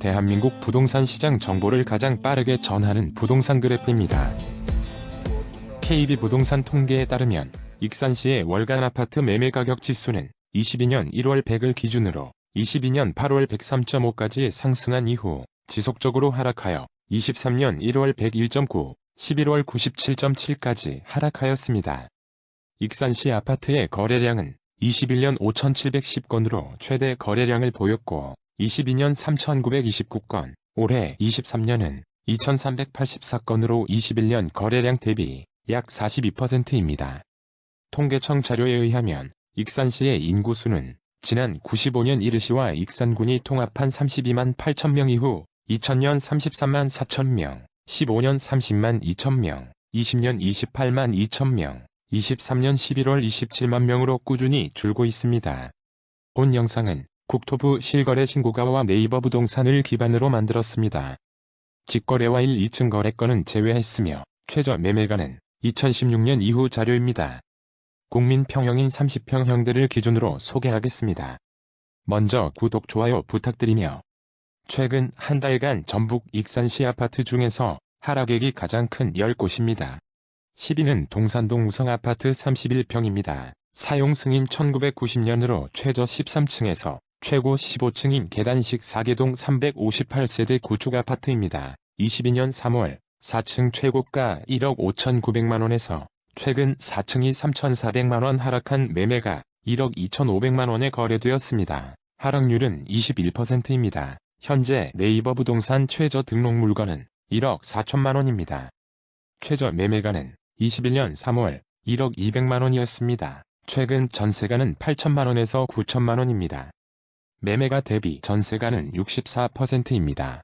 대한민국 부동산 시장 정보를 가장 빠르게 전하는 부동산 그래프입니다. KB 부동산 통계에 따르면 익산시의 월간 아파트 매매 가격 지수는 22년 1월 100을 기준으로 22년 8월 103.5까지 상승한 이후 지속적으로 하락하여 23년 1월 101.9, 11월 97.7까지 하락하였습니다. 익산시 아파트의 거래량은 21년 5,710건으로 최대 거래량을 보였고 22년 3,929건, 올해 23년은 2,384건으로 21년 거래량 대비 약 42%입니다. 통계청 자료에 의하면 익산시의 인구수는 지난 95년 이르시와 익산군이 통합한 32만 8천 명 이후 2000년 33만 4천 명, 15년 30만 2천 명, 20년 28만 2천 명, 23년 11월 27만 명으로 꾸준히 줄고 있습니다. 본 영상은 국토부 실거래 신고가와 네이버 부동산을 기반으로 만들었습니다. 직거래와 1, 2층 거래건은 제외했으며 최저 매매가는 2016년 이후 자료입니다. 국민평형인 30평형들을 기준으로 소개하겠습니다. 먼저 구독, 좋아요 부탁드리며 최근 한 달간 전북 익산시 아파트 중에서 하락액이 가장 큰 10곳입니다. 10위는 동산동 우성아파트 31평입니다. 사용 승인 1990년으로 최저 13층에서 최고 15층인 계단식 4개동 358세대 구축 아파트입니다. 22년 3월 4층 최고가 1억 5,900만원에서 최근 4층이 3,400만원 하락한 매매가 1억 2,500만원에 거래되었습니다. 하락률은 21%입니다. 현재 네이버 부동산 최저 등록 물건은 1억 4천만원입니다. 최저 매매가는 21년 3월 1억 200만원이었습니다. 최근 전세가는 8천만원에서 9천만원입니다. 매매가 대비 전세가는 64%입니다.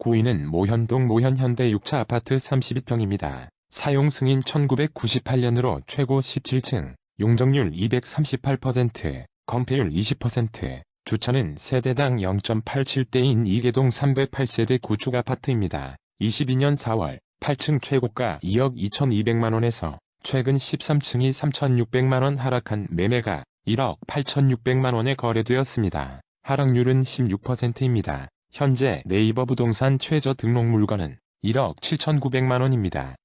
9위는 모현동 모현현대 6차 아파트 32평입니다. 사용 승인 1998년으로 최고 17층, 용적률 238%, 건폐율 20%, 주차는 세대당 0.87대인 2개동 308세대 구축 아파트입니다. 22년 4월 8층 최고가 2억 2200만원에서 최근 13층이 3600만원 하락한 매매가 1억 8600만 원에 거래되었습니다. 하락률은 16%입니다. 현재 네이버 부동산 최저 등록 물건은 1억 7900만 원입니다.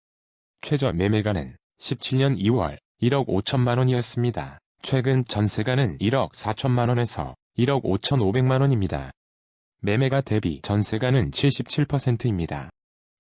최저 매매가는 17년 2월 1억 5천만 원이었습니다. 최근 전세가는 1억 4천만 원에서 1억 5천5백만원입니다. 매매가 대비 전세가는 77%입니다.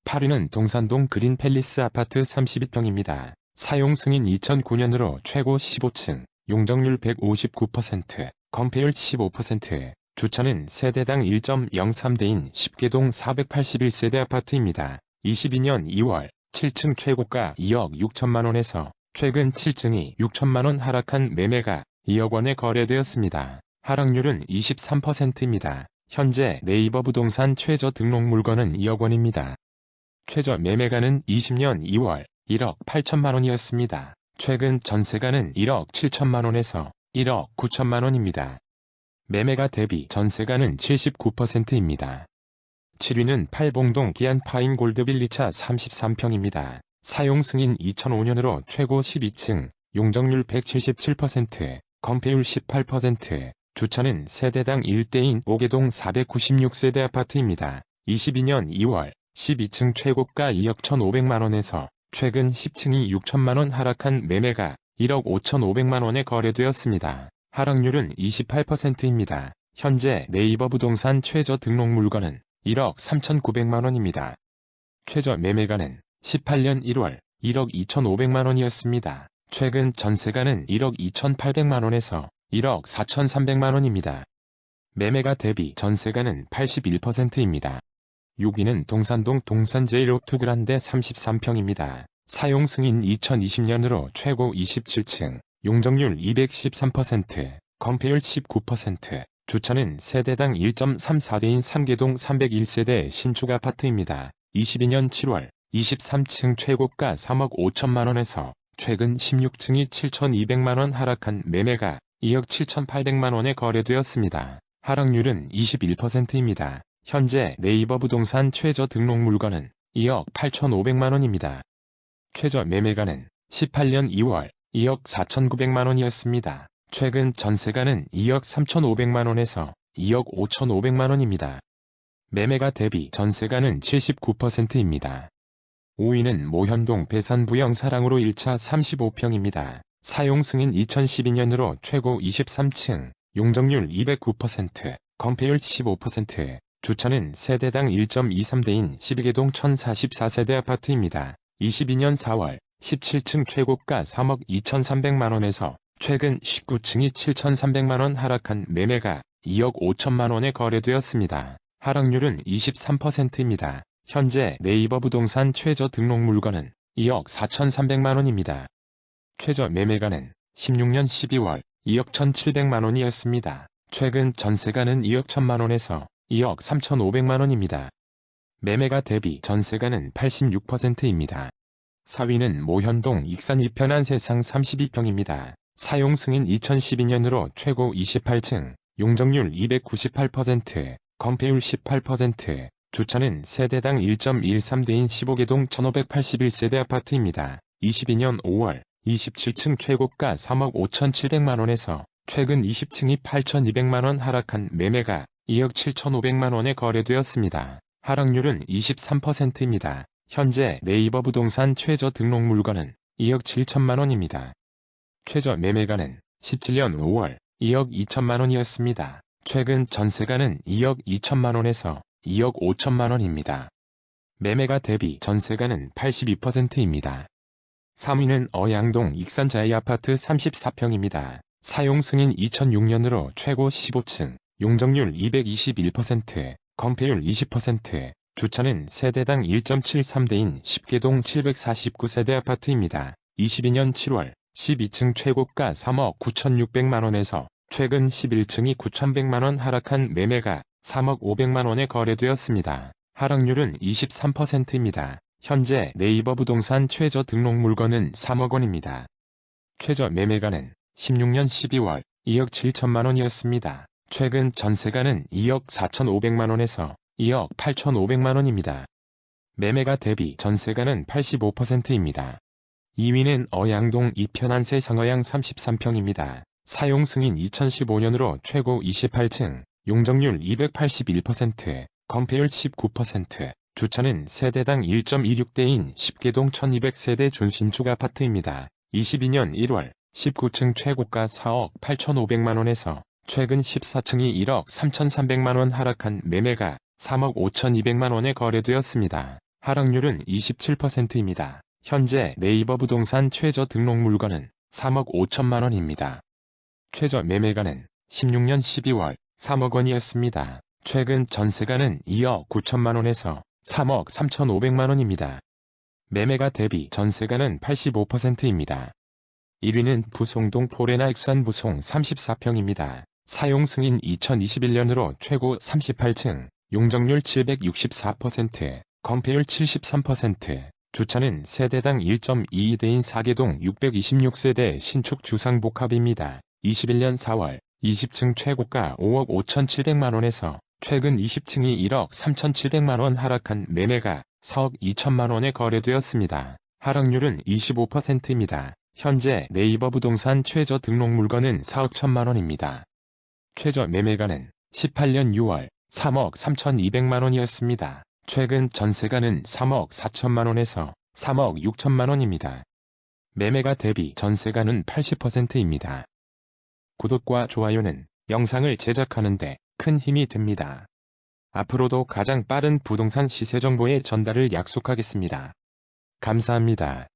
8위는 동산동 그린 팰리스 아파트 32평입니다. 사용 승인 2009년으로 최고 15층, 용적률 159%, 건폐율 15%, 주차는 세대당 1.03대인 10개동 481세대 아파트입니다. 22년 2월 7층 최고가 2억 6천만원에서 최근 7층이 6천만원 하락한 매매가 2억 원에 거래되었습니다. 하락률은 23%입니다. 현재 네이버 부동산 최저 등록 물건은 2억 원입니다. 최저 매매가는 20년 2월 1억 8천만 원이었습니다. 최근 전세가는 1억 7천만 원에서 1억 9천만 원입니다. 매매가 대비 전세가는 79%입니다. 7위는 팔봉동 기안파인 골드빌리차 33평입니다. 사용 승인 2005년으로 최고 12층, 용적률 177%, 건폐율 18%, 주차는 세대당 1대인 5개동 496세대 아파트입니다. 22년 2월 12층 최고가 2억 1,500만원에서 최근 10층이 6천만원 하락한 매매가 1억 5,500만원에 거래되었습니다. 하락률은 28%입니다. 현재 네이버 부동산 최저 등록 물건은 1억 3,900만원입니다. 최저 매매가는 18년 1월 1억 2,500만원이었습니다. 최근 전세가는 1억 2,800만원에서 1억 4,300만원입니다. 매매가 대비 전세가는 81%입니다. 6위는 동산동 동산제일오투그란데 33평입니다. 사용 승인 2020년으로 최고 27층, 용적률 213%, 건폐율 19%, 주차는 세대당 1.34대인 3개동 301세대 신축 아파트입니다. 22년 7월 23층 최고가 3억 5천만원에서 최근 16층이 7,200만원 하락한 매매가 2억 7,800만원에 거래되었습니다. 하락률은 21%입니다. 현재 네이버 부동산 최저 등록 물건은 2억 8,500만원입니다. 최저 매매가는 18년 2월 2억 4,900만원이었습니다. 최근 전세가는 2억 3,500만원에서 2억 5,500만원입니다. 매매가 대비 전세가는 79%입니다. 5위는 모현동 배산부영 사랑으로 1차 35평입니다. 사용 승인 2012년으로 최고 23층, 용적률 209%, 건폐율 15%, 주차는 세대당 1.23대인 12개동 1044세대 아파트입니다. 22년 4월 17층 최고가 3억 2,300만원에서 최근 19층이 7,300만원 하락한 매매가 2억 5천만원에 거래되었습니다. 하락률은 23%입니다. 현재 네이버 부동산 최저 등록 물건은 2억 4,300만원입니다. 최저 매매가는 16년 12월 2억 1,700만원이었습니다. 최근 전세가는 2억 1천만원에서 2억 3,500만 원입니다. 매매가 대비 전세가는 86%입니다. 4위는 모현동 익산 2편한 세상 32평입니다. 사용 승인 2012년으로 최고 28층, 용적률 298%, 건폐율 18%, 주차는 세대당 1.13대인 15개동 1581세대 아파트입니다. 22년 5월 27층 최고가 3억 5,700만원에서 최근 20층이 8,200만원 하락한 매매가 2억 7,500만 원에 거래되었습니다. 하락률은 23%입니다. 현재 네이버 부동산 최저 등록 물건은 2억 7천만 원입니다. 최저 매매가는 17년 5월 2억 2천만 원이었습니다. 최근 전세가는 2억 2천만 원에서 2억 5천만 원입니다. 매매가 대비 전세가는 82%입니다. 3위는 어양동 익산자이 아파트 34평입니다. 사용 승인 2006년으로 최고 15층, 용적률 221%, 건폐율 20%, 주차는 세대당 1.73대인 10개동 749세대 아파트입니다. 22년 7월 12층 최고가 3억 9,600만원에서 최근 11층이 9,100만원 하락한 매매가 3억 500만원에 거래되었습니다. 하락률은 23%입니다. 현재 네이버 부동산 최저 등록 물건은 3억 원입니다. 최저 매매가는 16년 12월 2억 7천만원이었습니다. 최근 전세가는 2억 4,500만원에서 2억 8,500만원입니다. 매매가 대비 전세가는 85%입니다. 2위는 어양동 이편한세 상어양 33평입니다. 사용 승인 2015년으로 최고 28층, 용적률 281%, 건폐율 19%, 주차는 세대당 1.26대인 10개동 1200세대 준신축 아파트입니다. 22년 1월 19층 최고가 4억 8,500만원에서 최근 14층이 1억 3,300만원 하락한 매매가 3억 5,200만원에 거래되었습니다. 하락률은 27%입니다. 현재 네이버 부동산 최저 등록 물건은 3억 5천만원입니다. 최저 매매가는 16년 12월 3억 원이었습니다. 최근 전세가는 2억 9천만원에서 3억 3,500만원입니다. 매매가 대비 전세가는 85%입니다. 1위는 부송동 포레나 익산 부송 34평입니다. 사용 승인 2021년으로 최고 38층, 용적률 764%, 건폐율 73%, 주차는 세대당 1.22대인 4개동 626세대 신축 주상복합입니다. 21년 4월 20층 최고가 5억 5,700만원에서 최근 20층이 1억 3,700만원 하락한 매매가 4억 2천만원에 거래되었습니다. 하락률은 25%입니다. 현재 네이버 부동산 최저 등록 물건은 4억 1천만원입니다. 최저 매매가는 18년 6월 3억 3,200만원이었습니다. 최근 전세가는 3억 4천만원에서 3억 6천만원입니다. 매매가 대비 전세가는 80%입니다. 구독과 좋아요는 영상을 제작하는데 큰 힘이 됩니다. 앞으로도 가장 빠른 부동산 시세 정보의 전달을 약속하겠습니다. 감사합니다.